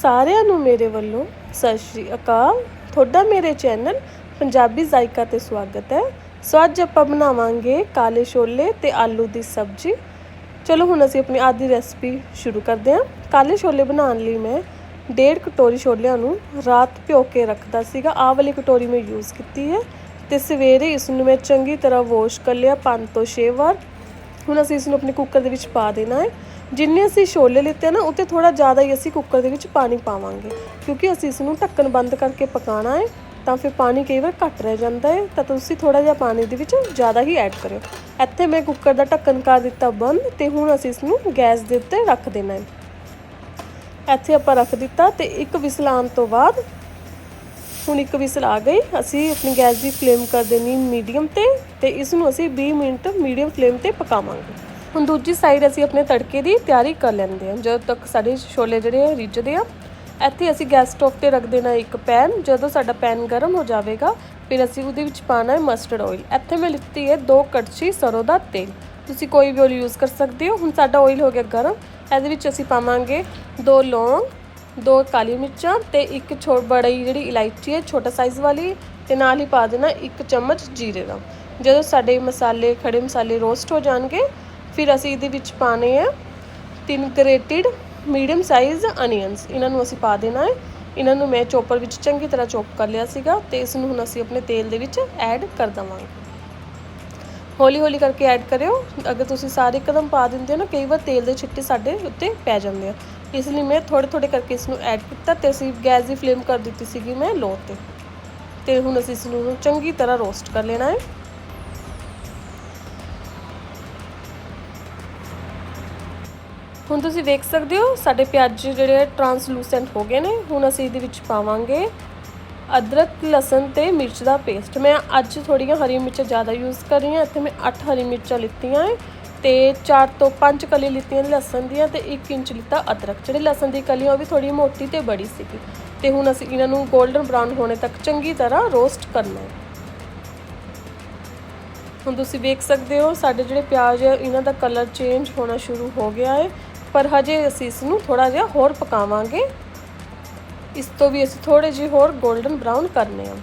ਸਾਰਿਆਂ ਨੂੰ ਮੇਰੇ ਵੱਲੋਂ ਸਤਿ ਸ਼੍ਰੀ ਅਕਾਲ। ਤੁਹਾਡਾ ਮੇਰੇ ਚੈਨਲ ਪੰਜਾਬੀ ਜ਼ਾਇਕਾ ਤੇ ਸਵਾਗਤ ਹੈ। ਸੋ ਅੱਜ ਆਪਾਂ ਬਣਾਵਾਂਗੇ ਕਾਲੇ ਛੋਲੇ ਤੇ ਆਲੂ ਦੀ ਸਬਜ਼ੀ। ਚਲੋ ਹੁਣ ਅਸੀਂ ਆਪਣੀ ਆਦੀ ਰੈਸਪੀ ਸ਼ੁਰੂ ਕਰਦੇ ਹਾਂ। ਕਾਲੇ ਛੋਲੇ ਬਣਾਉਣ ਲਈ ਮੈਂ ਡੇਢ ਕਟੋਰੀ ਛੋਲਿਆਂ ਨੂੰ ਰਾਤ ਭਿਓ ਕੇ ਰੱਖਦਾ ਸੀਗਾ। ਆਹ ਵਾਲੀ ਕਟੋਰੀ ਮੈਂ ਯੂਜ਼ ਕੀਤੀ ਹੈ ਤੇ ਸਵੇਰੇ ਇਸ ਨੂੰ ਮੈਂ ਚੰਗੀ ਤਰ੍ਹਾਂ ਵਾਸ਼ ਕਰ ਲਿਆ 5 ਤੋਂ 6 ਵਾਰ। ਹੁਣ ਅਸੀਂ ਇਸ ਨੂੰ ਆਪਣੇ ਕੁੱਕਰ ਦੇ ਵਿੱਚ ਪਾ ਦੇਣਾ ਹੈ। ਜਿੰਨੇ ਅਸੀਂ ਛੋਲੇ ਲਿੱਤੇ ਨਾ ਉੱਤੇ ਥੋੜਾ ਜ਼ਿਆਦਾ ਹੀ ਅਸੀਂ ਕੁੱਕਰ ਦੇ ਵਿੱਚ ਪਾਣੀ ਪਾਵਾਂਗੇ। ਕਿਉਂਕਿ ਅਸੀਂ ਇਸ ਨੂੰ ਢੱਕਣ ਬੰਦ ਕਰਕੇ ਪਕਾਉਣਾ ਹੈ, ਤਾਂ ਫਿਰ ਪਾਣੀ ਕਈ ਵਾਰ ਘੱਟ ਰਹਿ ਜਾਂਦਾ ਹੈ, ਤਾਂ ਤੁਸੀਂ ਥੋੜਾ ਜਿਹਾ ਪਾਣੀ ਦੇ ਵਿੱਚ ਜ਼ਿਆਦਾ ਹੀ ਐਡ ਕਰਿਓ। ਇੱਥੇ ਮੈਂ ਕੁੱਕਰ ਦਾ ਢੱਕਣ ਕਰ ਦਿੱਤਾ ਬੰਦ ਤੇ ਹੁਣ ਅਸੀਂ ਇਸ ਨੂੰ ਗੈਸ ਦੇ ਉੱਤੇ ਰੱਖ ਦੇਣਾ ਹੈ। ਇੱਥੇ ਆਪਾਂ ਰੱਖ ਦਿੱਤਾ ਤੇ ਇੱਕ ਵਿਸਲ ਆਉਣ ਤੋਂ ਬਾਅਦ ਹੁਣ ਇੱਕ ਵਿਸਲ ਆ ਗਈ। ਅਸੀਂ ਆਪਣੀ ਗੈਸ ਦੀ ਫਲੇਮ ਕਰ ਦੇਣੀ ਮੀਡੀਅਮ ਤੇ ਤੇ ਇਸ ਨੂੰ ਅਸੀਂ 20 ਮਿੰਟ ਮੀਡੀਅਮ ਫਲੇਮ ਤੇ ਪਕਾਵਾਂਗੇ। ਹੁਣ ਦੂਜੀ ਸਾਈਡ ਅਸੀਂ ਆਪਣੇ ਤੜਕੇ ਦੀ ਤਿਆਰੀ ਕਰ ਲੈਂਦੇ ਹਾਂ। ਜਦੋਂ ਤੱਕ ਸਾਡੇ ਛੋਲੇ ਜਿਹੜੇ ਆ, ਰਿੱਝਦੇ ਆ, ਇੱਥੇ ਅਸੀਂ ਗੈਸ ਸਟੋਵ ਤੇ ਰੱਖ ਦੇਣਾ ਇੱਕ ਪੈਨ ਜਦੋਂ ਸਾਡਾ ਪੈਨ ਗਰਮ ਹੋ ਜਾਵੇਗਾ, ਫਿਰ ਅਸੀਂ ਉਹਦੇ ਵਿੱਚ ਪਾਣਾ ਹੈ ਮਸਟਰਡ ਆਇਲ ਇੱਥੇ ਮੈਂ ਲਿੱਤੀ ਹੈ ਦੋ ਕੜਛੀ ਸਰੋਂ ਦਾ ਤੇਲ। ਤੁਸੀਂ ਕੋਈ ਵੀ ਆਇਲ ਯੂਜ਼ ਕਰ ਸਕਦੇ ਹੋ। ਹੁਣ ਸਾਡਾ ਆਇਲ ਹੋ ਗਿਆ ਗਰਮ। ਇਹਦੇ ਵਿੱਚ ਅਸੀਂ ਪਾਵਾਂਗੇ ਦੋ ਲੌਂਗ, ਦੋ ਕਾਲੀ ਮਿਰਚਾਂ ਤੇ ਇੱਕ ਛੋਟ ਬੜੀ ਜਿਹੜੀ ਇਲਾਇਚੀ ਹੈ, ਛੋਟਾ ਸਾਈਜ਼ ਵਾਲੀ ਤੇ ਨਾਲ ਹੀ ਪਾ ਦੇਣਾ ਇੱਕ ਚਮਚ ਜੀਰੇ ਦਾ। ਜਦੋਂ ਸਾਡੇ ਮਸਾਲੇ, ਖੜੇ ਮਸਾਲੇ ਰੋਸਟ ਹੋ ਜਾਣਗੇ ਫਿਰ ਅਸੀਂ ਇਹਦੇ ਵਿੱਚ ਪਾਣੇ ਆ ਤਿੰਨ ਗ੍ਰੇਟਡ ਮੀਡੀਅਮ ਸਾਈਜ਼ ਅਨੀਅਨਸ ਇਹਨਾਂ ਨੂੰ ਅਸੀਂ ਪਾ ਦੇਣਾ ਹੈ। ਇਹਨਾਂ ਨੂੰ ਮੈਂ ਚੋਪਰ ਵਿੱਚ ਚੰਗੀ ਤਰ੍ਹਾਂ ਚੋਪ ਕਰ ਲਿਆ ਸੀਗਾ ਤੇ ਇਸ ਨੂੰ ਹੁਣ ਅਸੀਂ ਆਪਣੇ ਤੇਲ ਦੇ ਵਿੱਚ ਐਡ ਕਰ ਦਵਾਂਗੇ। ਹੌਲੀ ਹੌਲੀ ਕਰਕੇ ਐਡ ਕਰਿਓ। ਅਗਰ ਤੁਸੀਂ ਸਾਰੇ ਕਦਮ ਪਾ ਦਿੰਦੇ ਹੋ ਨਾ, ਕਈ ਵਾਰ ਤੇਲ ਦੇ ਛਿੱਟੇ ਸਾਡੇ ਉੱਤੇ ਪੈ ਜਾਂਦੇ ਆ। ਇਸ ਲਈ ਮੈਂ ਥੋੜੇ ਥੋੜੇ ਕਰਕੇ ਇਸ ਨੂੰ ਐਡ ਕੀਤਾ ਤੇ ਅਸੀਂ ਗੈਸ ਦੀ ਫਲੇਮ ਕਰ ਦਿੱਤੀ ਸੀਗੀ ਮੈਂ ਲੋ ਤੇ। ਤੇ ਹੁਣ ਅਸੀਂ ਇਸ ਨੂੰ ਚੰਗੀ ਤਰ੍ਹਾਂ ਰੋਸਟ ਕਰ ਲੈਣਾ ਹੈ। ਹੁਣ ਤੁਸੀਂ ਵੇਖ ਸਕਦੇ ਹੋ, ਸਾਡੇ ਪਿਆਜ਼ ਜਿਹੜੇ ਟਰਾਂਸਲੂਸੈਂਟ ਹੋ ਗਏ ਨੇ, ਹੁਣ ਅਸੀਂ ਇਹਦੇ ਵਿੱਚ ਪਾਵਾਂਗੇ ਅਦਰਕ, ਲਸਣ ਤੇ ਮਿਰਚ ਦਾ ਪੇਸਟ ਮੈਂ ਅੱਜ ਥੋੜੀਆਂ ਹਰੀ ਮਿਰਚਾਂ ਜ਼ਿਆਦਾ ਯੂਜ਼ ਕਰ ਰਹੀ ਹਾਂ, ਇੱਥੇ ਮੈਂ 8 ਹਰੀ ਮਿਰਚਾਂ ਲਿੱਤੀਆਂ ਹੈ ਤੇ 4 ਤੋਂ 5 ਕਲੀ ਲਿੱਤੀਆਂ ਲਸਣ ਦੀਆਂ ਤੇ 1 ਇੰਚ ਲਿੱਤਾ ਅਦਰਕ। ਜਿਹੜੇ ਲਸਣ ਦੀ ਕਲੀ ਉਹ ਵੀ ਥੋੜੀ ਮੋਟੀ ਤੇ ਬੜੀ ਸੀਗੀ। ਤੇ ਹੁਣ ਅਸੀਂ ਇਹਨਾਂ ਨੂੰ 골ਡਨ ਬ੍ਰਾਊਨ ਹੋਣੇ ਤੱਕ ਚੰਗੀ ਤਰ੍ਹਾਂ ਰੋਸਟ ਕਰਨਾ ਹੈ ਹੁਣ ਤੁਸੀਂ ਵੇਖ ਸਕਦੇ ਹੋ, ਸਾਡੇ ਜਿਹੜੇ ਪਿਆਜ਼ ਹੈ ਇਹਨਾਂ ਦਾ ਕਲਰ ਚੇਂਜ ਹੋਣਾ ਸ਼ੁਰੂ ਹੋ ਗਿਆ ਹੈ ਪਰ ਹਜੇ ਅਸੀਂ ਇਸ ਨੂੰ ਥੋੜਾ ਜਿਹਾ ਹੋਰ ਪਕਾਵਾਂਗੇ। ਇਸ ਤੋਂ ਵੀ ਅਸੀਂ ਥੋੜੇ ਜਿਹੇ ਹੋਰ 골ਡਨ ਬ੍ਰਾਊਨ ਕਰਨੇ ਆ।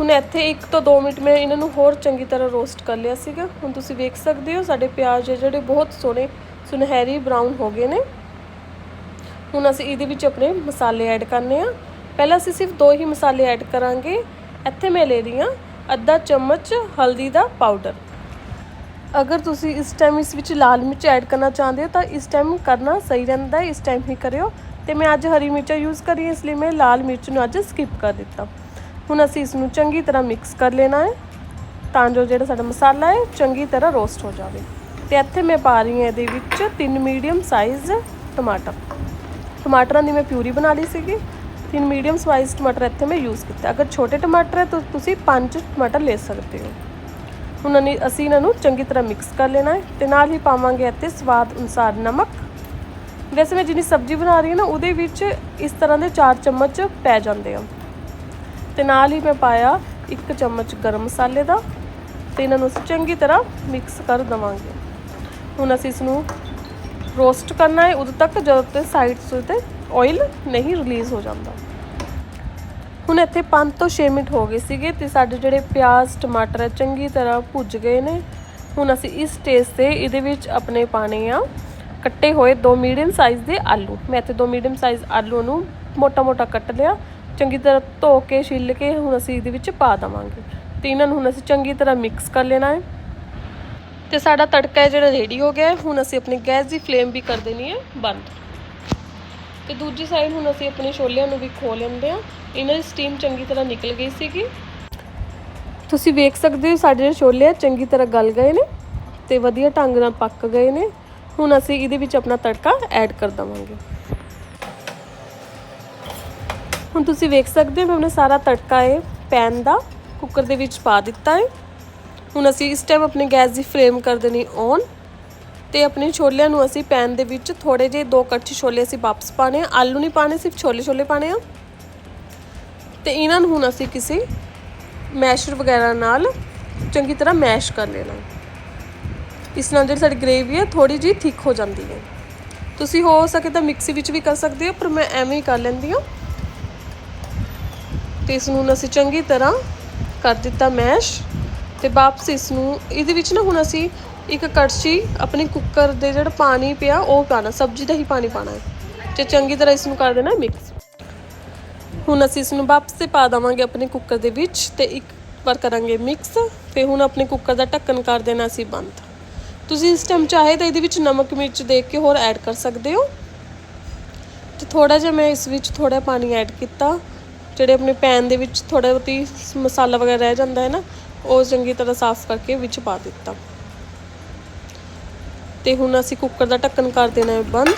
ਹੁਣ ਇੱਥੇ 1 ਤੋਂ 2 ਮਿੰਟ ਮੈਂ ਇਹਨਾਂ ਨੂੰ ਹੋਰ ਚੰਗੀ ਤਰ੍ਹਾਂ ਰੋਸਟ ਕਰ ਲਿਆ ਸੀਗਾ। ਹੁਣ ਤੁਸੀਂ ਵੇਖ ਸਕਦੇ ਹੋ ਸਾਡੇ ਪਿਆਜ਼ ਜਿਹੜੇ ਬਹੁਤ ਸੋਹਣੇ ਸੁਨਹਿਰੀ ਬ੍ਰਾਊਨ ਹੋ ਗਏ ਨੇ। ਹੁਣ ਅਸੀਂ ਇਹਦੇ ਵਿੱਚ ਆਪਣੇ ਮਸਾਲੇ ਐਡ ਕਰਨੇ ਆ। ਪਹਿਲਾਂ ਅਸੀਂ ਸਿਰਫ ਦੋ ਹੀ ਮਸਾਲੇ ਐਡ ਕਰਾਂਗੇ। ਇੱਥੇ ਮੈਂ ਲੈ ਰਹੀ ਹਾਂ ਅੱਧਾ ਚਮਚ ਹਲਦੀ ਦਾ ਪਾਊਡਰ ਅਗਰ ਤੁਸੀਂ ਇਸ ਟਾਈਮ ਇਸ ਵਿੱਚ ਲਾਲ ਮਿਰਚ ਐਡ ਕਰਨਾ ਚਾਹੁੰਦੇ ਹੋ, ਤਾਂ ਇਸ ਟਾਈਮ ਕਰਨਾ ਸਹੀ ਰਹਿੰਦਾ ਹੈ, ਇਸ ਟਾਈਮ ਹੀ ਕਰਿਓ। ਤੇ ਮੈਂ ਅੱਜ ਹਰੀ ਮਿਰਚਾਂ ਯੂਜ਼ ਕਰੀ ਇਸ ਲਈ ਮੈਂ ਲਾਲ ਮਿਰਚ ਨੂੰ ਅੱਜ ਸਕਿਪ ਕਰ ਦਿੱਤਾ। ਹੁਣ ਅਸੀਂ ਇਸ ਨੂੰ ਚੰਗੀ ਤਰ੍ਹਾਂ ਮਿਕਸ ਕਰ ਲੈਣਾ ਹੈ, ਤਾਂ ਜੋ ਜਿਹੜਾ ਸਾਡਾ ਮਸਾਲਾ ਹੈ, ਚੰਗੀ ਤਰ੍ਹਾਂ ਰੋਸਟ ਹੋ ਜਾਵੇ। ਤੇ ਇੱਥੇ ਮੈਂ ਪਾ ਰਹੀ ਹਾਂ ਇਹਦੇ ਵਿੱਚ ਤਿੰਨ ਮੀਡੀਅਮ ਸਾਈਜ਼ ਟਮਾਟਰ। ਟਮਾਟਰਾਂ ਦੀ ਮੈਂ ਪਿਊਰੀ ਬਣਾ ਲਈ ਸੀਗੀ। ਤਿੰਨ ਮੀਡੀਅਮ ਸਾਈਜ਼ ਟਮਾਟਰ ਇੱਥੇ ਮੈਂ ਯੂਜ਼ ਕੀਤਾ। ਅਗਰ ਛੋਟੇ ਟਮਾਟਰ ਹੈ, ਤਾਂ ਤੁਸੀਂ ਪੰਜ ਟਮਾਟਰ ਲੈ ਸਕਦੇ ਹੋ। ਹੁਣ ਅਨੀ- ਅਸੀਂ ਇਹਨਾਂ ਨੂੰ ਚੰਗੀ ਤਰ੍ਹਾਂ ਮਿਕਸ ਕਰ ਲੈਣਾ ਹੈ ਤੇ ਨਾਲ ਹੀ ਪਾਵਾਂਗੇ ਇੱਥੇ ਸਵਾਦ ਅਨੁਸਾਰ ਨਮਕ। ਵੈਸੇ ਮੈਂ ਜਿੰਨੀ ਸਬਜ਼ੀ ਬਣਾ ਰਹੀ ਹਾਂ ਨਾ, ਉਹਦੇ ਵਿੱਚ ਇਸ ਤਰ੍ਹਾਂ ਦੇ 4 ਚਮਚ ਪੈ ਜਾਂਦੇ ਆ। ਤੇ ਨਾਲ ਹੀ ਮੈਂ ਪਾਇਆ 1 ਚਮਚ ਗਰਮ ਮਸਾਲੇ ਦਾ ਤੇ ਇਹਨਾਂ ਨੂੰ ਅਸੀਂ ਚੰਗੀ ਤਰ੍ਹਾਂ ਮਿਕਸ ਕਰ ਦਵਾਂਗੇ। ਹੁਣ ਅਸੀਂ ਇਸ ਨੂੰ ਰੋਸਟ ਕਰਨਾ ਹੈ। ਉਦੋਂ ਤੱਕ ਜਦੋਂ ਤੱਕ ਸਾਈਡਸ ਉਤੇ ਆਇਲ ਨਹੀਂ ਰਿਲੀਜ਼ ਹੋ ਜਾਂਦਾ। ਹੁਣ ਇੱਥੇ 5 ਤੋਂ 6 ਮਿੰਟ ਹੋ ਗਏ ਸੀਗੇ ਤੇ ਸਾਡੇ ਜਿਹੜੇ ਪਿਆਜ਼, ਟਮਾਟਰ ਹੈ ਚੰਗੀ ਤਰ੍ਹਾਂ ਭੁੱਜ ਗਏ ਨੇ। ਹੁਣ ਅਸੀਂ ਇਸ ਸਟੇਜ ਤੇ ਇਹਦੇ ਵਿੱਚ ਆਪਣੇ ਪਾਣੇ ਆ ਕੱਟੇ ਹੋਏ ਦੋ ਮੀਡੀਅਮ ਸਾਈਜ਼ ਦੇ ਆਲੂ। ਮੈਂ ਇੱਥੇ ਦੋ ਮੀਡੀਅਮ ਸਾਈਜ਼ ਆਲੂ ਨੂੰ ਮੋਟਾ-ਮੋਟਾ ਕੱਟ ਲਿਆ, ਚੰਗੀ ਤਰ੍ਹਾਂ ਧੋ ਕੇ, ਛਿੱਲ ਕੇ ਹੁਣ ਅਸੀਂ ਇਹਦੇ ਵਿੱਚ ਪਾ ਦਵਾਂਗੇ। ਤੇ ਇਹਨਾਂ ਨੂੰ ਹੁਣ ਅਸੀਂ ਚੰਗੀ ਤਰ੍ਹਾਂ ਮਿਕਸ ਕਰ ਲੈਣਾ ਹੈ। ਤੇ ਸਾਡਾ ਤੜਕਾ ਹੈ ਜਿਹੜਾ ਰੈਡੀ ਹੋ ਗਿਆ ਹੁਣ ਅਸੀਂ ਆਪਣੀ ਗੈਸ ਦੀ ਫਲੇਮ ਵੀ ਕਰ ਦੇਣੀ ਹੈ ਬੰਦ। ਤੇ ਦੂਜੀ ਸਾਈਡ ਹੁਣ ਅਸੀਂ ਆਪਣੇ ਛੋਲਿਆਂ ਨੂੰ ਵੀ ਖੋਲ ਲੈਂਦੇ ਆ ਇਹਨਾਂ ਦੀ ਸਟੀਮ ਚੰਗੀ ਤਰ੍ਹਾਂ ਨਿਕਲ ਗਈ ਸੀਗੀ। ਤੁਸੀਂ ਵੇਖ ਸਕਦੇ ਹੋ ਸਾਡੇ ਜਿਹੜੇ ਛੋਲੇ ਆ, ਚੰਗੀ ਤਰ੍ਹਾਂ ਗਲ ਗਏ ਨੇ ਤੇ ਵਧੀਆ ਢੰਗ ਨਾਲ ਪੱਕ ਗਏ ਨੇ। ਹੁਣ ਅਸੀਂ ਇਹਦੇ ਵਿੱਚ ਆਪਣਾ ਤੜਕਾ ਐਡ ਕਰ ਦਵਾਂਗੇ। ਹੁਣ ਤੁਸੀਂ ਵੇਖ ਸਕਦੇ ਹੋ, ਮੈਂ ਉਹਨੇ ਸਾਰਾ ਤੜਕਾ ਹੈ ਪੈਨ ਦਾ ਕੁੱਕਰ ਦੇ ਵਿੱਚ ਪਾ ਦਿੱਤਾ ਹੈ। ਹੁਣ ਅਸੀਂ ਇਸ ਟਾਈਮ ਆਪਣੇ ਗੈਸ ਦੀ ਫਲੇਮ ਕਰ ਦੇਣੀ ਔਨ ਤੇ ਆਪਣੇ ਛੋਲਿਆਂ ਨੂੰ ਅਸੀਂ ਪੈਨ ਦੇ ਵਿੱਚ ਥੋੜੇ ਜਿਹੇ ਦੋ ਕੜਛੀ ਛੋਲੇ ਅਸੀਂ ਵਾਪਸ ਪਾਣੇ ਆਲੂ ਨਹੀਂ ਪਾਣੇ ਸਿਰਫ ਛੋਲੇ ਛੋਲੇ ਪਾਣੇ ਆ। ਤੇ ਇਹਨਾਂ ਨੂੰ ਹੁਣ ਅਸੀਂ ਕਿਸੇ ਮੈਸ਼ਰ ਵਗੈਰਾ ਨਾਲ ਚੰਗੀ ਤਰ੍ਹਾਂ ਮੈਸ਼ ਕਰ ਲੈਣਾ। ਇਸ ਨਾਲ ਜਿਹੜੀ ਸਾਡੀ ਗ੍ਰੇਵੀ ਹੈ ਥੋੜੀ ਜਿਹੀ ਥਿਕ ਹੋ ਜਾਂਦੀ ਹੈ। ਤੁਸੀਂ ਹੋ ਸਕੇ ਤਾਂ ਮਿਕਸੀ ਵਿੱਚ ਵੀ ਕਰ ਸਕਦੇ ਹੋ, ਪਰ ਮੈਂ ਐਵੇਂ ਹੀ ਕਰ ਲੈਂਦੀ ਹਾਂ। ਤੇ ਇਸ ਨੂੰ ਹੁਣ ਅਸੀਂ ਚੰਗੀ ਤਰ੍ਹਾਂ ਕਰ ਦਿੱਤਾ ਮੈਸ਼। ਤੇ ਵਾਪਸ ਇਸ ਨੂੰ, ਇਹਦੇ ਵਿੱਚ ਨਾ ਹੁਣ ਅਸੀਂ ਇੱਕ ਕੜਛੀ ਆਪਣੇ ਕੁੱਕਰ ਦੇ ਜਿਹੜਾ ਪਾਣੀ ਪਿਆ, ਉਹ ਪਾਣਾ ਸਬਜ਼ੀ ਦਾ ਹੀ ਪਾਣੀ ਪਾਣਾ ਹੈ। ਤੇ ਚੰਗੀ ਤਰ੍ਹਾਂ ਇਸ ਨੂੰ ਕਰ ਦੇਣਾ ਮਿਕਸ ਹੁਣ ਅਸੀਂ ਇਸ ਨੂੰ ਵਾਪਸ ਤੇ ਪਾ ਦੇਵਾਂਗੇ ਆਪਣੇ ਕੁੱਕਰ ਦੇ ਵਿੱਚ ਤੇ ਇੱਕ ਵਾਰ ਕਰਾਂਗੇ ਮਿਕਸ ਫਿਰ ਹੁਣ ਆਪਣੇ ਕੁੱਕਰ ਦਾ ਢੱਕਣ ਕਰ ਦੇਣਾ ਅਸੀਂ ਬੰਦ। ਤੁਸੀਂ ਇਸ ਟਾਈਮ ਚਾਹੇ ਤਾਂ ਇਹਦੇ ਵਿੱਚ ਨਮਕ, ਮਿਰਚ ਦੇਖ ਕੇ ਹੋਰ ਐਡ ਕਰ ਸਕਦੇ ਹੋ। ਤੇ ਥੋੜਾ ਜਿਹਾ ਮੈਂ ਇਸ ਵਿੱਚ ਥੋੜਾ ਪਾਣੀ ਐਡ ਕੀਤਾ। ਜਿਹੜੇ ਆਪਣੇ ਪੈਨ ਦੇ ਵਿੱਚ ਥੋੜਾ ਬਹੁਤੀ ਮਸਾਲਾ ਵਗੈਰਾ ਰਹਿ ਜਾਂਦਾ ਹੈ ਨਾ, ਉਹ ਚੰਗੀ ਤਰ੍ਹਾਂ ਸਾਫ਼ ਕਰਕੇ ਵਿੱਚ ਪਾ ਦਿੱਤਾ। ਤੇ ਹੁਣ ਅਸੀਂ ਕੁੱਕਰ ਦਾ ਢੱਕਣ ਕਰ ਦੇਣਾ ਹੈ ਬੰਦ।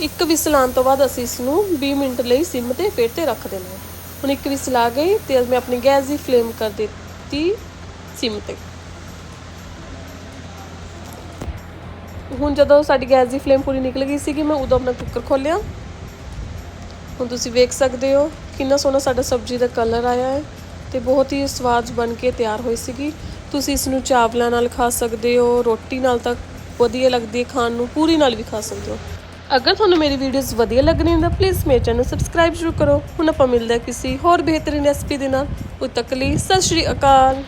ਇੱਕ ਵਿਸਲ ਆਉਣ ਤੋਂ ਬਾਅਦ ਅਸੀਂ ਇਸ ਨੂੰ 20 ਮਿੰਟ ਲਈ ਸਿਮ ਤੇ ਫਿਰ ਤੇ ਰੱਖ ਦੇਣਾ ਹੈ। ਹੁਣ ਇੱਕ ਵਿਸਲ ਆ ਗਈ ਤੇ ਮੈਂ ਆਪਣੀ ਗੈਸ ਦੀ ਫਲੇਮ ਕਰ ਦਿੱਤੀ ਸਿਮ ਤੇ। ਹੁਣ ਜਦੋਂ ਸਾਡੀ ਗੈਸ ਦੀ ਫਲੇਮ ਪੂਰੀ ਨਿਕਲ ਗਈ ਸੀਗੀ, ਮੈਂ ਉਦੋਂ ਆਪਣਾ ਕੁੱਕਰ ਖੋਲ੍ਹਿਆ। ਹੁਣ ਤੁਸੀਂ ਵੇਖ ਸਕਦੇ ਹੋ ਕਿੰਨਾ ਸੋਹਣਾ ਸਾਡਾ ਸਬਜ਼ੀ ਦਾ ਕਲਰ ਆਇਆ ਹੈ। ਤੇ ਬਹੁਤ ਹੀ ਸਵਾਦ ਬਣ ਕੇ ਤਿਆਰ ਹੋਈ ਸੀਗੀ। ਤੁਸੀਂ ਇਸ ਨੂੰ ਚਾਵਲਾਂ ਨਾਲ ਖਾ ਸਕਦੇ ਹੋ, ਰੋਟੀ ਨਾਲ ਤਾਂ ਵਧੀਆ ਲੱਗਦੀ ਹੈ, ਖਾਣ ਨੂੰ ਪੂਰੀ ਨਾਲ ਵੀ ਖਾ ਸਕਦੇ ਹੋ। ਅਗਰ ਤੁਹਾਨੂੰ ਮੇਰੀ ਵੀਡੀਓਜ਼ ਵਧੀਆ ਲੱਗਣੀ ਤਾਂ ਪਲੀਜ਼ ਮੇਰੇ ਚੈਨਲ ਸਬਸਕ੍ਰਾਈਬ ਜ਼ਰੂਰ ਕਰੋ। ਹੁਣ ਆਪਾਂ ਮਿਲਦੇ ਕਿਸੇ ਹੋਰ ਬਿਹਤਰੀਨ ਰੈਸਪੀ ਦੇ ਨਾਲ। ਉਦ ਤੱਕ ਲਈ ਸਤਿ ਸ਼੍ਰੀ ਅਕਾਲ।